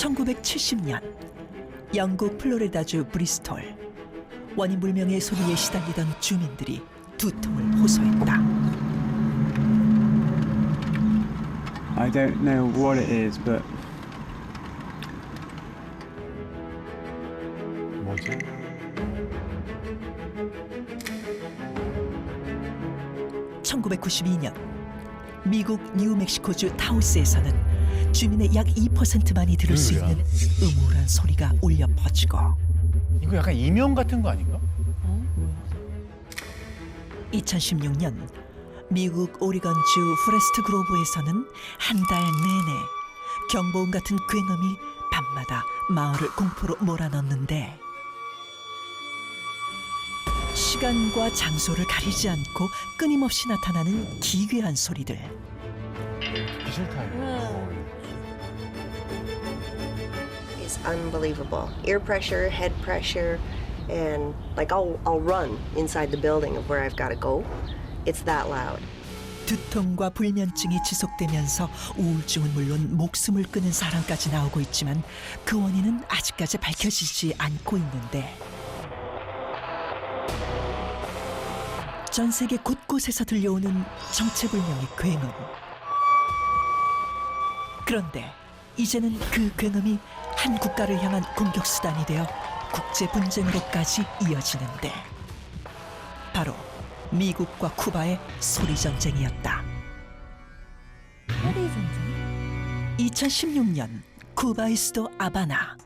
1970년 영국 플로리다주 브리스톨 원인 불명의 소리에 시달리던 주민들이 두통을 호소했다. I don't know what it is, but 뭐지? 1992년 미국 뉴멕시코주 타우스에서는 주민의 약 2%만이 들을 수? 있는 음울한 소리가 울려 퍼지고. 이거 약간 이명 같은 거 아닌가? 2016년 미국 오리건주 프레스트 그로브에서는 한 달 내내 경보음 같은 굉음이 밤마다 마을을 공포로 몰아넣는데 시간과 장소를 가리지 않고 끊임없이 나타나는 기괴한 소리들. 싫다 이 unbelievable. Ear pressure, head pressure, and like I'll I'll run inside the building of where I've got to go. It's that loud. 두통과 불면증이 지속되면서 우울증은 물론 목숨을 끊은 사람까지 나오고 있지만 그 원인은 아직까지 밝혀지지 않고 있는데 전 세계 곳곳에서 들려오는 정체불명의 굉음. 그런데 이제는 그 굉음이 한 국가를 향한 공격 수단이 되어 국제 분쟁으로까지 이어지는데 바로 미국과 쿠바의 소리 전쟁이었다. 소리 전쟁? 2016년 쿠바의 수도 아바나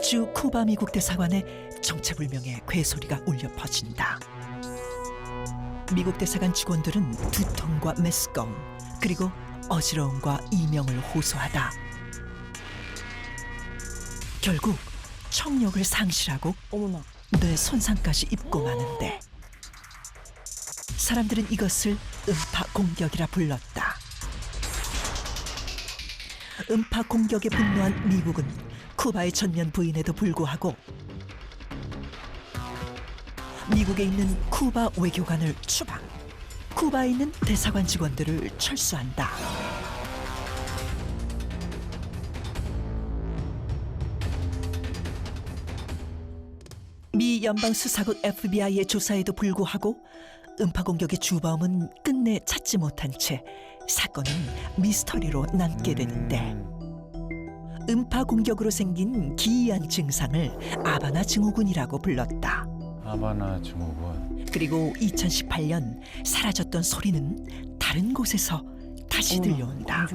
주 쿠바 미국 대사관에 정체불명의 괴소리가 울려 퍼진다. 미국 대사관 직원들은 두통과 메스꺼움 그리고 어지러움과 이명을 호소하다. 결국 청력을 상실하고 어머나. 뇌 손상까지 입고 마는데 사람들은 이것을 음파 공격이라 불렀다. 음파 공격에 분노한 미국은 쿠바의 전면 부인에도 불구하고 미국에 있는 쿠바 외교관을 추방, 쿠바에 있는 대사관 직원들을 철수한다. 미 연방 수사국 FBI의 조사에도 불구하고 음파 공격의 주범은 끝내 찾지 못한 채 사건은 미스터리로 남게 되는데 음파 공격으로 생긴 기이한 증상을 아바나 증후군이라고 불렀다. 아바나 증후군. 그리고 2018년 사라졌던 소리는 다른 곳에서 다시 들려온다.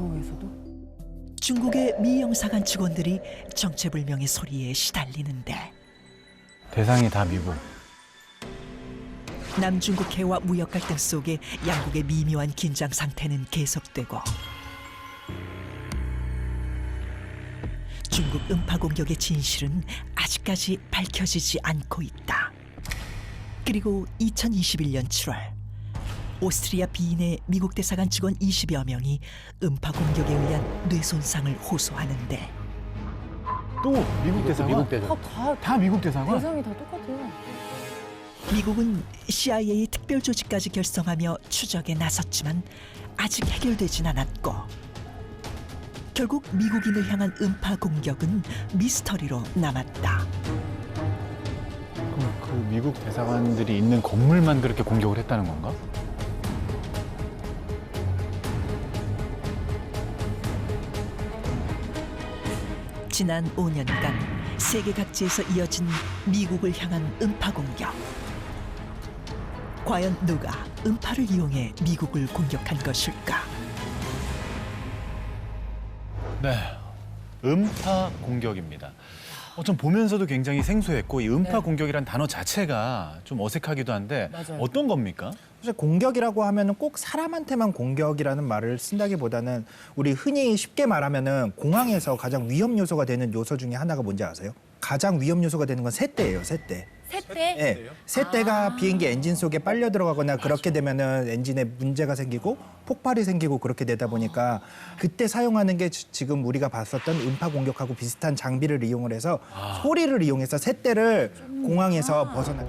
중국의 미 영사관 직원들이 정체불명의 소리에 시달리는데 대상이 다 미국. 남중국 해와 무역 갈등 속에 양국의 미묘한 긴장 상태는 계속되고 중국 음파 공격의 진실은 아직까지 밝혀지지 않고 있다. 그리고 2021년 7월 오스트리아 비인의 미국 대사관 직원 20여 명이 음파 공격에 의한 뇌 손상을 호소하는데 또 미국 대사관? 미국 대사. 다, 다 다 미국 대사관? 대상이 다 똑같아요. 미국은 CIA 특별 조직까지 결성하며 추적에 나섰지만 아직 해결되진 않았고 결국 미국인을 향한 음파 공격은 미스터리로 남았다. 그럼 그 미국 대사관들이 있는 건물만 그렇게 공격을 했다는 건가? 지난 5년간 세계 각지에서 이어진 미국을 향한 음파 공격. 과연 누가 음파를 이용해 미국을 공격한 것일까? 네. 음파 공격입니다. 어, 좀 보면서도 굉장히 생소했고 이 음파 네. 공격이란 단어 자체가 좀 어색하기도 한데 맞아요. 어떤 겁니까? 사실 공격이라고 하면은 꼭 사람한테만 공격이라는 말을 쓴다기보다는 우리 흔히 쉽게 말하면은 공항에서 가장 위험 요소가 되는 요소 중에 하나가 뭔지 아세요? 가장 위험 요소가 되는 건 새떼예요, 새떼. 세대? 예. 새떼가 비행기 엔진 속에 빨려 들어가거나 그렇게 되면은 엔진에 문제가 생기고 폭발이 생기고 그렇게 되다 보니까 그때 사용하는 게 지- 지금 우리가 봤었던 음파 공격하고 비슷한 장비를 이용을 해서 소리를 이용해서 새떼를 공항에서 벗어나.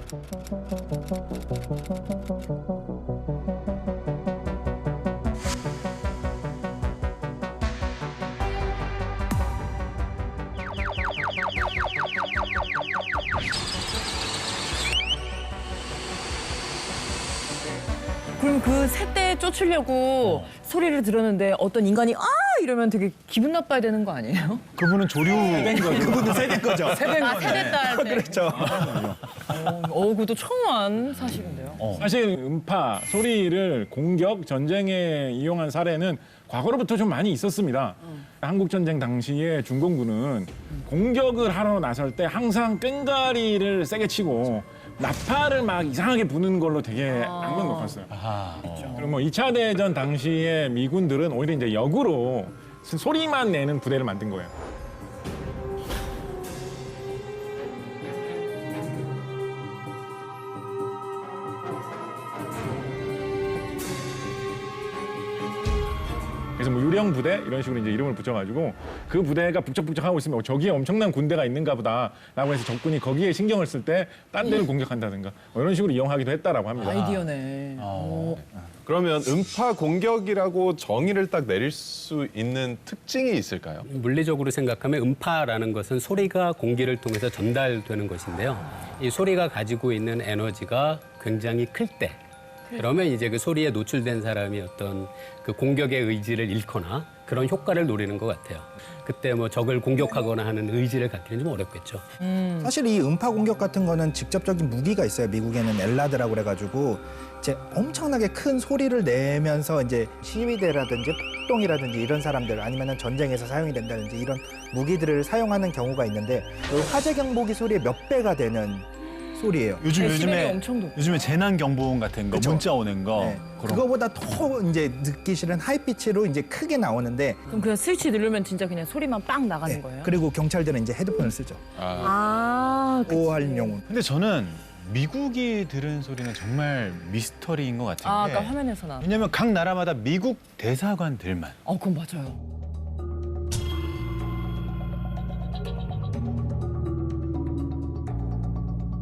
그럼 그 새떼 쫓으려고 소리를 들었는데 어떤 인간이 아 이러면 되게 기분 나빠야 되는 거 아니에요? 그분은 조류 그분은 세된 거죠. 세대인 아. 세대 딸 때. 그렇죠. 어, 어, 그것도 처음 한 사실인데요. 사실 음파 소리를 공격 전쟁에 이용한 사례는 과거로부터 좀 많이 있었습니다. 한국 전쟁 당시에 중공군은 공격을 하러 나설 때 항상 끈가리를 세게 치고 나팔을 막 이상하게 부는 걸로 되게 악명 높았어요. 아, 그리고 뭐 2차 대전 당시에 미군들은 오히려 이제 역으로 소리만 내는 부대를 만든 거예요. 유령 부대 이런 식으로 이제 이름을 붙여가지고 그 부대가 북적북적하고 있으면 어, 저기에 엄청난 군대가 있는가 보다라고 해서 적군이 거기에 신경을 쓸 때 딴 데를 공격한다든가 뭐 이런 식으로 이용하기도 했다라고 합니다. 아이디어네. 어. 그러면 음파 공격이라고 정의를 딱 내릴 수 있는 특징이 있을까요? 물리적으로 생각하면 음파라는 것은 소리가 공기를 통해서 전달되는 것인데요. 이 소리가 가지고 있는 에너지가 굉장히 클 때, 그러면 이제 그 소리에 노출된 사람이 어떤 그 공격의 의지를 잃거나 그런 효과를 노리는 것 같아요. 그때 뭐 적을 공격하거나 하는 의지를 갖기는 좀 어렵겠죠. 사실 이 음파 공격 같은 거는 직접적인 무기가 있어요. 미국에는 엘라드라고 그래가지고 이제 엄청나게 큰 소리를 내면서 이제 시위대라든지 폭동이라든지 이런 사람들 아니면은 전쟁에서 사용이 된다든지 이런 무기들을 사용하는 경우가 있는데 그 화재 경보기 소리의 몇 배가 되는 소리예요. 요즘 데시벨이 요즘에 엄청 높죠. 요즘에 재난 경보음 같은 거 그쵸. 문자 오는 거 네. 그런 그거보다 더 이제 듣기 싫은 하이피치로 이제 크게 나오는데 그럼 그냥 스위치 누르면 진짜 그냥 소리만 빵 나가는 네. 거예요? 그리고 경찰들은 이제 헤드폰을 쓰죠. 아. 보호하려고. 근데 저는 미국이 들은 소리는 정말 미스터리인 것 같은 아, 게 아까 화면에서 나. 왜냐면 각 나라마다 미국 대사관들만 어, 그건 맞아요.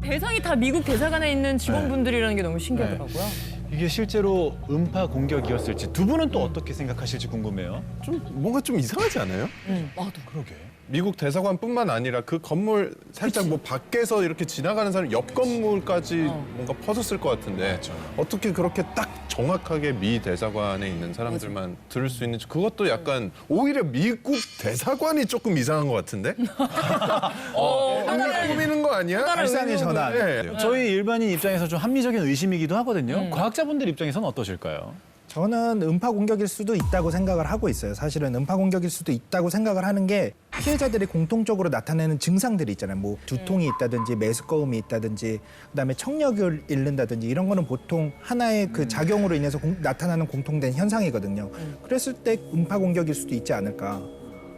대상이 다 미국 대사관에 있는 직원분들이라는 게 너무 신기하더라고요. 이게 실제로 음파 공격이었을지 두 분은 또 어떻게 생각하실지 궁금해요. 좀 뭔가 좀 이상하지 않아요? 응, 나도. 그러게. 미국 대사관뿐만 아니라 그 건물 살짝 뭐 밖에서 이렇게 지나가는 사람 옆 건물까지 어. 뭔가 퍼졌을 것 같은데 어떻게 그렇게 딱 정확하게 미 대사관에 있는 사람들만 들을 수 있는지 그것도 약간 오히려 미국 대사관이 조금 이상한 것 같은데? 어, 꾸미- 꾸미는 거 아니야? 발상의 전환. 네. 저희 일반인 입장에서 좀 합리적인 의심이기도 하거든요. 과학자분들 입장에서는 어떠실까요? 저는 음파 공격일 수도 있다고 생각을 하고 있어요. 사실은 음파 공격일 수도 있다고 생각을 하는 게 피해자들이 공통적으로 나타내는 증상들이 있잖아요. 뭐 두통이 있다든지 메스꺼움이 있다든지 그다음에 청력을 잃는다든지 이런 거는 보통 하나의 그 작용으로 인해서 공- 나타나는 공통된 현상이거든요. 그랬을 때 음파 공격일 수도 있지 않을까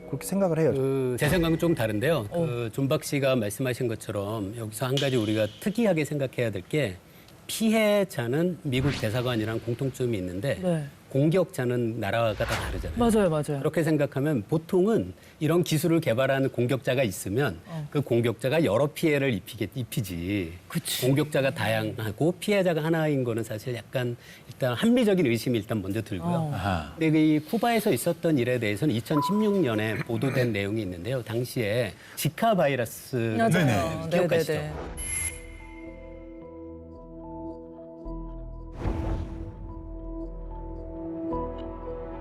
그렇게 생각을 해요. 그, 제 생각은 좀 다른데요. 그 존박 씨가 말씀하신 것처럼 여기서 한 가지 우리가 특이하게 생각해야 될 게 피해자는 미국 대사관이랑 공통점이 있는데 네. 공격자는 나라가 다 다르잖아요. 맞아요, 맞아요. 그렇게 생각하면 보통은 이런 기술을 개발하는 공격자가 있으면 어. 그 공격자가 여러 피해를 입히게, 입히지. 그치. 공격자가 다양하고 피해자가 하나인 거는 사실 약간 일단 합리적인 의심이 일단 먼저 들고요. 어. 아하. 근데 이 쿠바에서 있었던 일에 대해서는 2016년에 보도된 내용이 있는데요. 당시에 지카 바이러스. 기억하시죠? 네네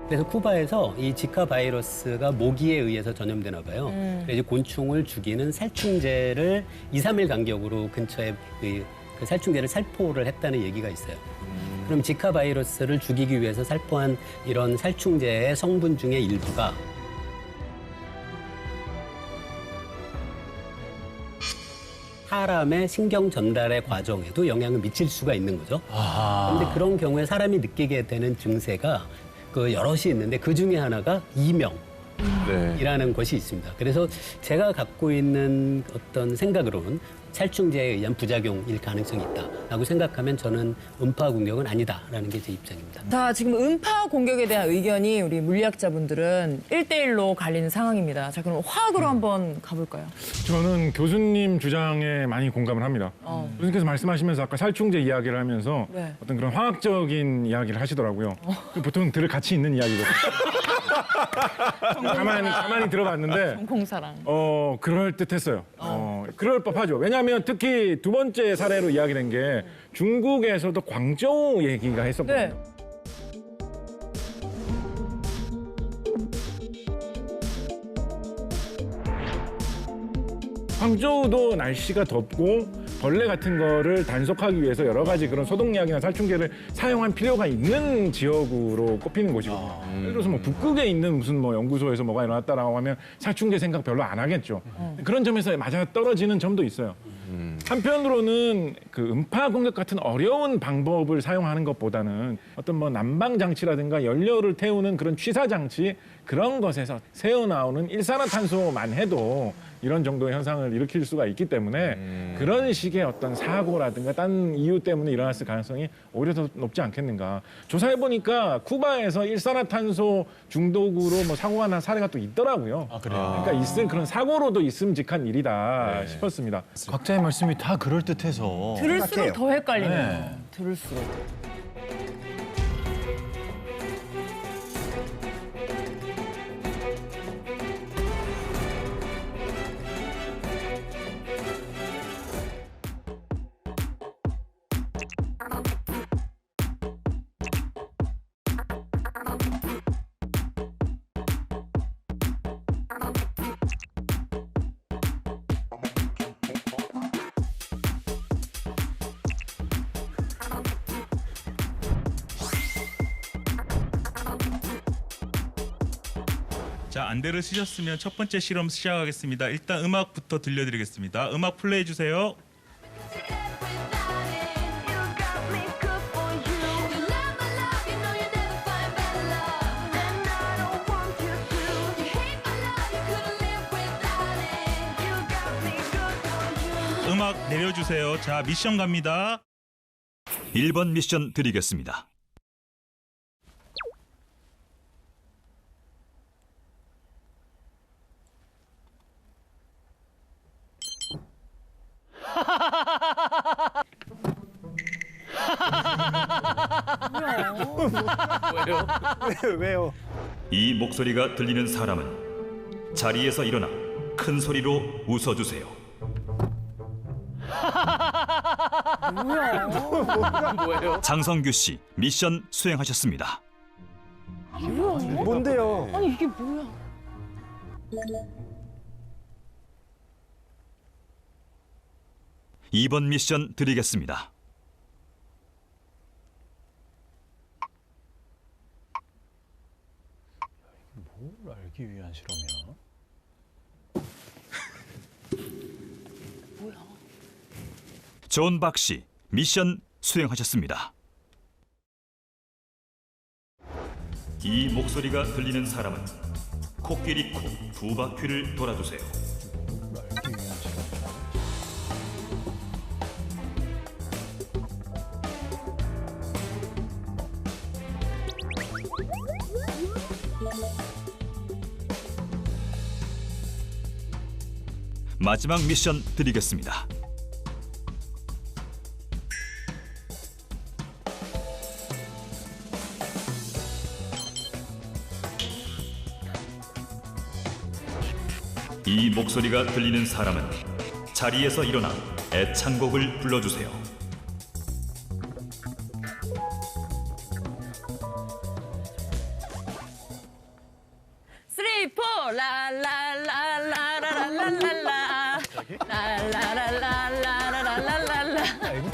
그래서 쿠바에서 이 지카 바이러스가 모기에 의해서 전염되나 봐요. 음. 그래서 이 곤충을 죽이는 살충제를 2, 3일 간격으로 근처에 그, 그 살충제를 살포를 했다는 얘기가 있어요. 그럼 지카 바이러스를 죽이기 위해서 살포한 이런 살충제의 성분 중에 일부가 사람의 신경 전달의 과정에도 영향을 미칠 수가 있는 거죠. 아하. 그런데 그런 경우에 사람이 느끼게 되는 증세가 그 여럿이 있는데 그 중에 하나가 이명. 네. 이라는 것이 있습니다. 그래서 제가 갖고 있는 어떤 생각으로는 살충제에 의한 부작용일 가능성이 있다라고 생각하면 저는 음파 공격은 아니다라는 게 제 입장입니다. 자, 지금 음파 공격에 대한 의견이 우리 물리학자분들은 일대일로 갈리는 상황입니다. 자, 그럼 화학으로 한번 가볼까요? 저는 교수님 주장에 많이 공감을 합니다. 어. 교수님께서 말씀하시면서 아까 살충제 이야기를 하면서 네. 어떤 그런 화학적인 이야기를 하시더라고요. 그 보통 들을 가치 있는 이야기거든요. 가만히 가만히 들어봤는데 공사랑. 어 그럴 듯했어요. 어 그럴 법하죠. 왜냐하면 특히 두 번째 사례로 이야기된 게 중국에서도 광저우 얘기가 했었거든요. 네. 광저우도 날씨가 덥고 벌레 같은 거를 단속하기 위해서 여러 가지 그런 소독약이나 살충제를 사용할 필요가 있는 지역으로 꼽히는 곳이거든요. 예를 들어서 뭐 북극에 있는 무슨 뭐 연구소에서 뭐가 일어났다라고 하면 살충제 생각 별로 안 하겠죠. 그런 점에서 맞아 떨어지는 점도 있어요. 한편으로는 그 음파 공격 같은 어려운 방법을 사용하는 것보다는 어떤 뭐 난방 장치라든가 연료를 태우는 그런 취사 장치 그런 것에서 새어 나오는 일산화탄소만 해도 이런 정도의 현상을 일으킬 수가 있기 때문에 그런 식의 어떤 사고라든가 딴 이유 때문에 일어났을 가능성이 오히려 더 높지 않겠는가. 조사해 보니까 쿠바에서 일산화탄소 중독으로 뭐 사고가 난 사례가 또 있더라고요. 아, 그래요? 그러니까 있을 그런 사고로도 있음직한 일이다 네. 싶었습니다. 각자의 말씀이 다 그럴 듯해서. 들을수록. 더 헷갈리네요. 네. 들을수록. 자 안대를 쓰셨으면 첫 번째 실험 시작하겠습니다. 일단 음악부터 들려드리겠습니다. 음악 플레이 주세요. 음악 내려주세요. 자 미션 갑니다. 1번 미션 드리겠습니다. 왜요? 이 목소리가 들리는 사람은 자리에서 일어나 큰 소리로 웃어주세요. 장성규 씨 미션 수행하셨습니다. 뭔데요? 아니 이게 뭐야? 이번 미션 드리겠습니다. 뭘 알기 위한 실험이야? 존 박씨 미션 수행하셨습니다. 이 목소리가 들리는 사람은 코끼리 코 두 바퀴를 돌아주세요. 마지막 미션 드리겠습니다. 이 목소리가 들리는 사람은 자리에서 일어나 애창곡을 불러주세요.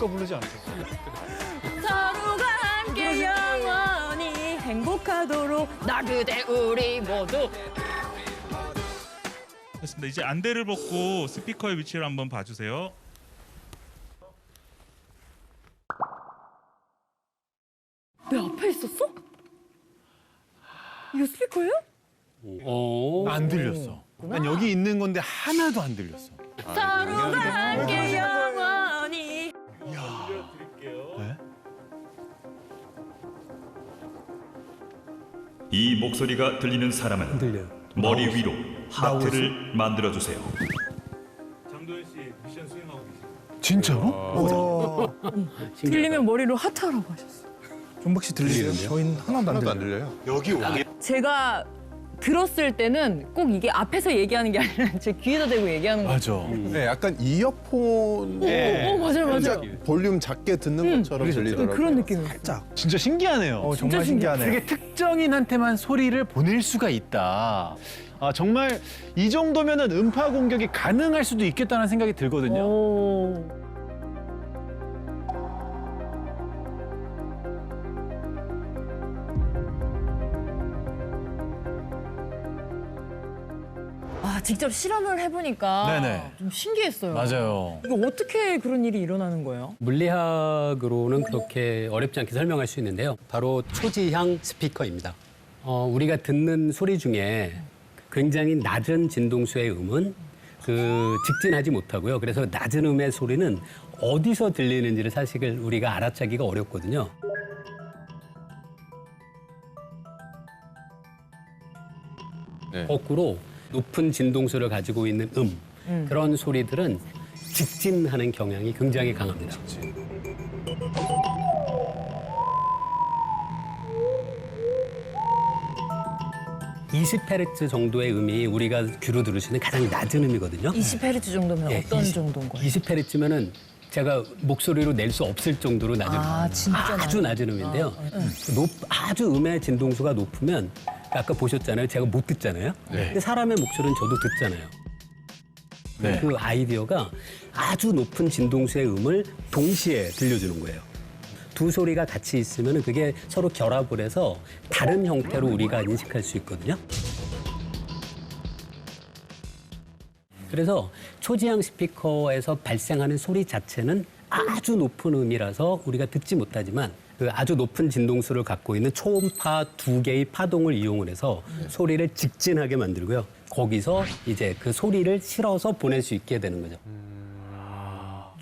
애국가 부르지 않았어? 서로가 함께 영원히 행복하도록 나 그대 우리 모두 됐습니다. 이제 안대를 벗고 스피커의 위치를 한번 봐주세요. 내 앞에 있었어? 이거 스피커예요? 어. 안 들렸어. 난 여기 있는 건데 하나도 안 들렸어. 서로가 함께 이 목소리가 들리는 사람은 머리 위로 하트를 만들어 주세요. 장도현 씨 미션 수행하고 계세요. 진짜로? 들리면 머리로 하트하라고 하셨어 존박 씨 들리세요? 저희는 하나도 안 하나도 안 들려요. 들려요. 여기 오게 제가 들었을 때는 꼭 이게 앞에서 얘기하는 게 아니라 제 귀에다 대고 얘기하는 거. 맞아. 네, 약간 이어폰 네. 어, 맞아요, 맞아요. 볼륨 작게 듣는 것처럼 들리더라고요. 그런 느낌이에요. 살짝. 진짜 신기하네요. 어, 정말 신기하네요. 되게 특정인한테만 소리를 보낼 수가 있다. 아, 정말 이 정도면은 음파 공격이 가능할 수도 있겠다는 생각이 들거든요. 오. 직접 실험을 해보니까 네네. 좀 신기했어요. 맞아요. 이거 어떻게 그런 일이 일어나는 거예요? 물리학으로는 그렇게 어렵지 않게 설명할 수 있는데요. 바로 초지향 스피커입니다. 어, 우리가 듣는 소리 중에 굉장히 낮은 진동수의 음은 그 직진하지 못하고요. 그래서 낮은 음의 소리는 어디서 들리는지를 사실 우리가 알아차기가 어렵거든요. 네. 거꾸로 높은 진동수를 가지고 있는 음, 그런 소리들은 직진하는 경향이 굉장히 강합니다. (20헤르츠) 정도의 음이 우리가 귀로 있는 가장 낮은 음이거든요. 20헤르츠 정도면 예, 어떤 20 정도인 거예요? 20헤르츠면은 제가 목소리로 낼 수 없을 정도로 낮은 아, 진짜 아주 낮은 음인데요. 높, 아주 음의 진동수가 높으면 아까 보셨잖아요. 제가 못 듣잖아요. 근데 사람의 목소리는 저도 듣잖아요. 네. 그 아이디어가 아주 높은 진동수의 음을 동시에 들려주는 거예요. 두 소리가 같이 있으면 그게 서로 결합을 해서 다른 형태로 우리가 인식할 수 있거든요. 그래서 초지향 스피커에서 발생하는 소리 자체는 아주 높은 음이라서 우리가 듣지 못하지만 그 아주 높은 진동수를 갖고 있는 초음파 두 개의 파동을 이용을 해서 소리를 직진하게 만들고요. 거기서 이제 그 소리를 실어서 보낼 수 있게 되는 거죠.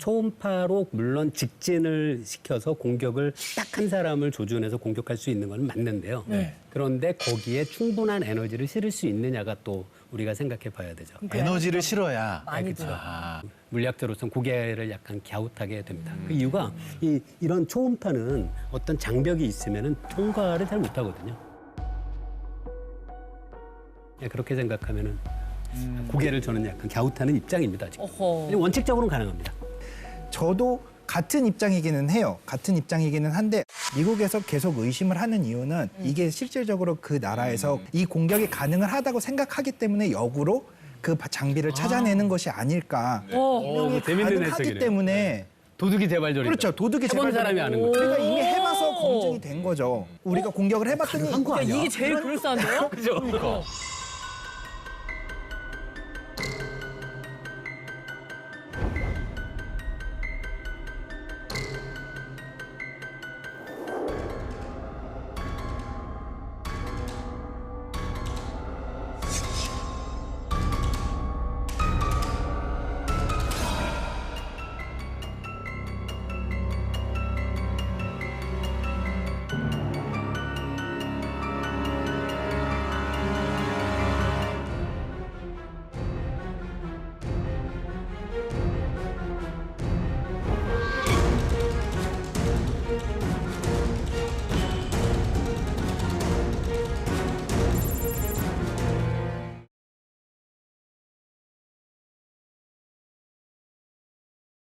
초음파로 물론 직진을 시켜서 공격을 딱 한 사람을 조준해서 공격할 수 있는 건 맞는데요. 네. 그런데 거기에 충분한 에너지를 실을 수 있느냐가 또 우리가 생각해 봐야 되죠. 에너지를 실어야. 많이 그쵸. 들어. 아, 물리학자로서는 고개를 약간 갸웃하게 됩니다. 그 이유가 이, 이런 초음파는 어떤 장벽이 있으면 통과를 잘 못하거든요. 예, 그렇게 생각하면 은 고개를 저는 약간 갸웃하는 입장입니다. 지금. 어허. 원칙적으로는 가능합니다. 저도 같은 입장이기는 해요. 같은 입장이기는 한데 미국에서 계속 의심을 하는 이유는 이게 실질적으로 그 나라에서 이 공격이 가능을 하다고 생각하기 때문에 역으로 그 바- 장비를 찾아내는 것이 아닐까. 어. 분명히 재밌는 가능하기 해석이네요. 때문에 도둑이 재발절이다. 그렇죠. 도둑이 해본 재발견- 사람이 아는 거죠. 그러니까 이미 해봐서 오. 검증이 된 거죠. 우리가 공격을 해봤더니 그러니까 이게 제일 그럴싸한데요? 그죠?